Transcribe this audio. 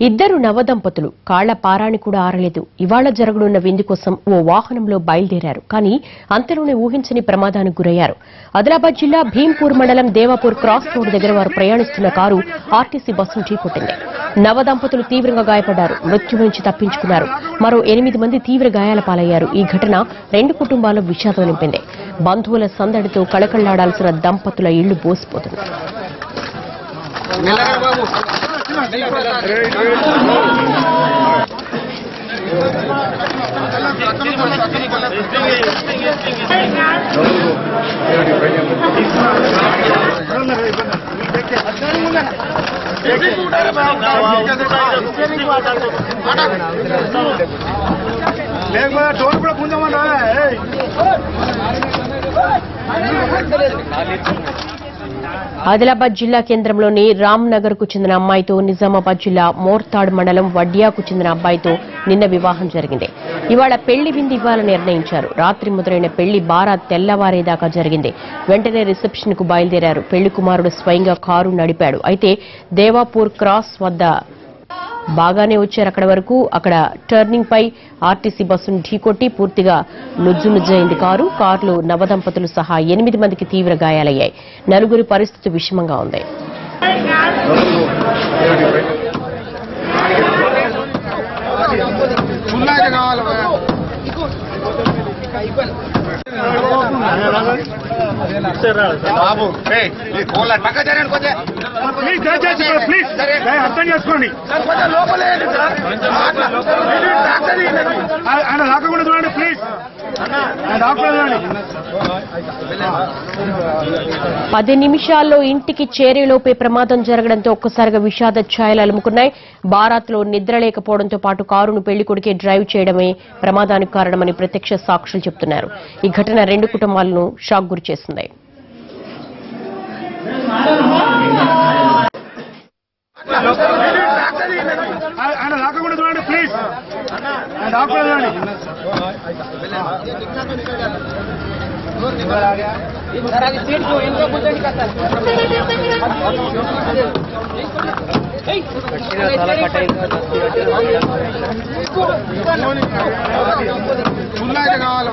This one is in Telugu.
ఇద్దరు నవదంపతులు కాళ్ళ పారాని కూడా ఆరలేదు. ఇవాళ జరగనున్న విందు కోసం ఓ వాహనంలో బయలుదేరారు. కానీ అంతలోనే ఊహించని ప్రమాదానికి గురయ్యారు. ఆదిలాబాద్ జిల్లా భీంపూర్ మండలం దేవాపూర్ క్రాస్ రోడ్ దగ్గర వారు ప్రయాణిస్తున్న కారు ఆర్టీసీ బస్సును ఢీకొట్టింది. నవదంపతులు తీవ్రంగా గాయపడ్డారు. మృత్యు నుంచి తప్పించుకున్నారు. మరో ఎనిమిది మంది తీవ్ర గాయాల పాలయ్యారు. ఈ ఘటన రెండు కుటుంబాల్లో విషాదం నింపింది. బంధువుల సందడితో కళకళ్ళాడాల్సిన దంపతుల ఇళ్ళు బోసిపోతుంది లేకపోతే డోర్ కూడా గుంజమంటా ఆదిలాబాద్ జిల్లా కేంద్రంలోని రామ్ నగర్కు చెందిన అమ్మాయితో నిజామాబాద్ జిల్లా మోర్తాడ్ మండలం వడ్యాకు చెందిన అబ్బాయితో నిన్న వివాహం జరిగింది. ఇవాళ పెళ్ళి విందు ఇవ్వాలని నిర్ణయించారు. రాత్రి మొదలైన పెళ్ళి బారా తెల్లవారేదాకా జరిగింది. వెంటనే రిసెప్షన్కు బయలుదేరారు. పెళ్ళి కుమారుడు స్వయంగా కారు నడిపాడు. అయితే దేవాపూర్ క్రాస్ వద్ద బాగానే వచ్చారు అక్కడ వరకు. అక్కడ టర్నింగ్ పై ఆర్టీసీ బస్సును ఢీకొట్టి పూర్తిగా నుజ్జు నుజ్జైంది కారు. కార్లు నవదంపతులు సహా ఎనిమిది మందికి తీవ్ర గాయాలయ్యాయి. నలుగురి పరిస్థితి విషమంగా ఉంది. కావాలి బాబు కోళ్ళ పక్క జరగండి కొంచెం ప్లీజ్ దయచేసి ప్లీజ్ అర్థం చేసుకోండి. ఆయన రాకుండా చూడండి ప్లీజ్ పది నిమిషాల్లో ఇంటికి చేరేలోపే ప్రమాదం జరగడంతో ఒక్కసారిగా విషాద ఛాయలు అలుముకున్నాయి. బారాత్లో నిద్ర లేకపోవడంతో పాటు కారును పెళ్ళి కొడుకే డ్రైవ్ చేయడమే ప్రమాదానికి కారణమని ప్రత్యక్ష సాక్షులు చెబుతున్నారు ఈ ఘటన రెండు కుటుంబాలను షాక్ ఆయన రాకుండా చూడండి ప్లీజ్. రాకుండా చూడండి ఫుల్లాగా కావాలి.